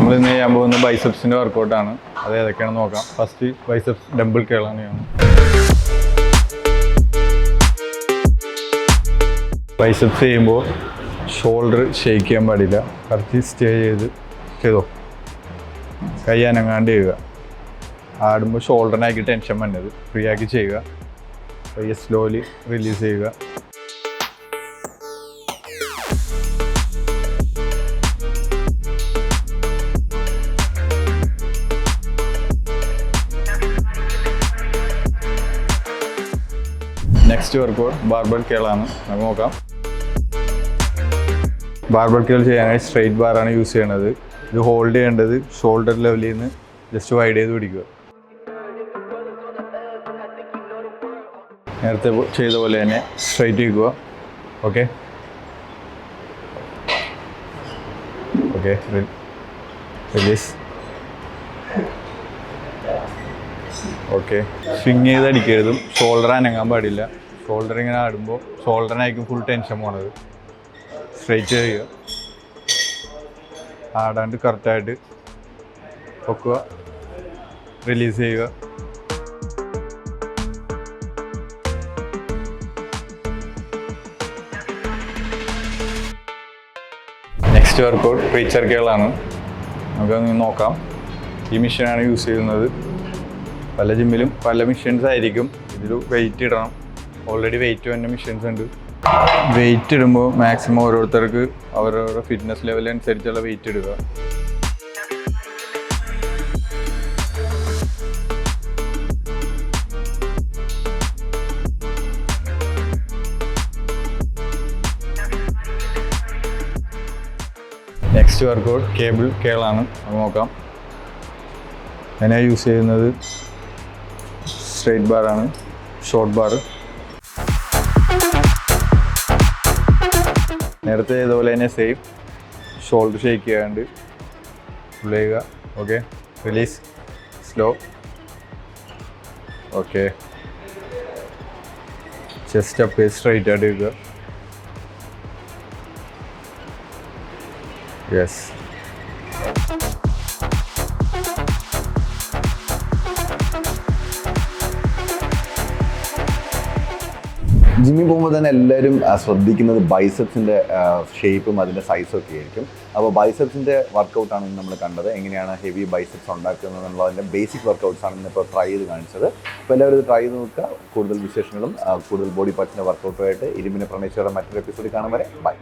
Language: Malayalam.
നമ്മൾ ഇന്ന് ചെയ്യാൻ പോകുന്ന ബൈസെപ്സിന്റെ വർക്കൗട്ടാണ് അത് ഏതൊക്കെയാണെന്ന് നോക്കാം. ഫസ്റ്റ് ബൈസെപ്സ് ഡബിൾ കേളാണ് ചെയ്യുന്നത് ബൈസെപ്സ് ചെയ്യുമ്പോൾ ഷോൾഡർ ഷെയ്ക്ക് ചെയ്യാൻ പാടില്ല. കറക്റ്റ് സ്റ്റേ ചെയ്ത് ചെയ്തോ. കൈ അനങ്ങാണ്ട് ചെയ്യുക. ആടുമ്പോൾ ഷോൾഡറിനാക്കി ടെൻഷൻ വന്നത് ഫ്രീ ആക്കി ചെയ്യുക. പയ്യെ സ്ലോലി റിലീസ് ചെയ്യുക. നെക്സ്റ്റ് വർക്കൗട്ട് ബാർബൽ കേളാണ് നമുക്ക് നോക്കാം. ബാർബൽ കേൾ ചെയ്യാനായി സ്ട്രെയിറ്റ് ബാറാണ് യൂസ് ചെയ്യണത്. ഇത് ഹോൾഡ് ചെയ്യേണ്ടത് ഷോൾഡർ ലെവലിൽ നിന്ന് ജസ്റ്റ് വൈഡ് ചെയ്ത് പിടിക്കുക. നേരത്തെ ചെയ്ത പോലെ തന്നെ സ്ട്രെയിറ്റ് വയ്ക്കുക okay okay release okay. Swing ചെയ്ത് അടിക്കരുതും. ഷോൾഡർ അനങ്ങാൻ പാടില്ല. ഷോൾഡർ ഇങ്ങനെ ആടുമ്പോൾ ഷോൾഡറിനായിരിക്കും ഫുൾ ടെൻഷൻ പോണത്. സ്ട്രൈറ്റ് ചെയ്യുക. ആടാണ്ട് കറക്റ്റായിട്ട് പൊക്കുക. റിലീസ് ചെയ്യുക. നെക്സ്റ്റ് വർക്കൗട്ട് പ്രീച്ചർ കേളാണ്. നമുക്കൊന്ന് നോക്കാം. ഈ മെഷീനാണ് യൂസ് ചെയ്യുന്നത്. പല ജിമ്മിലും പല മെഷീൻസ് ആയിരിക്കും. ഇതിൽ വെയിറ്റ് ഇടണം. ഓൾറെഡി വെയിറ്റ് വന്ന മെഷീൻസ് ഉണ്ട്. വെയിറ്റ് ഇടുമ്പോൾ മാക്സിമം ഓരോരുത്തർക്ക് അവരവരുടെ ഫിറ്റ്നസ് ലെവൽ അനുസരിച്ചുള്ള വെയിറ്റ് ഇടുക. നെക്സ്റ്റ് വർക്കൗട്ട് കേബിൾ കേളാണ് നോക്കാം. ഞാൻ യൂസ് ചെയ്യുന്നത് സ്ട്രെയിറ്റ് ആണ് ഷോർട്ട് ബാർ നേരത്തെ ഇതുപോലെ തന്നെ സെയിം ഷോൾഡർ ഷേക്ക് ചെയ്യാണ്ട് പുൾ ചെയ്യുക okay release slow okay chest up straight ആയിട്ട് ഇരിക്കുക യെസ് ജിമ്മിൽ പോകുമ്പോൾ തന്നെ എല്ലാവരും ശ്രദ്ധിക്കുന്നത് ബൈസെപ്സിന്റെ ഷേപ്പും അതിന്റെ സൈസും ഒക്കെ ആയിരിക്കും അപ്പോൾ ബൈസെപ്സിന്റെ വർക്കൗട്ടാണ് ഇന്ന് നമ്മൾ കണ്ടത്. എങ്ങനെയാണ് ഹെവി ബൈസെപ്സ് ഉണ്ടാക്കുന്നത് എന്നുള്ളതിന്റെ ബേസിക് വർക്കൗട്ട്സ് ആണ് ഇന്നിപ്പോൾ ട്രൈ ചെയ്ത് കാണിച്ചത്. അപ്പോൾ എല്ലാവരും ഇത് ട്രൈ ചെയ്ത് നോക്കുക. കൂടുതൽ വിശേഷങ്ങളും കൂടുതൽ ബോഡി പാർട്സിന്റെ വർക്കൗട്ടുമായിട്ട് ഇരുമിനെ പ്രണയിച്ചവരുടെ മറ്റൊരു എപ്പിസോഡിൽ കാണാൻ വരെ. ബൈ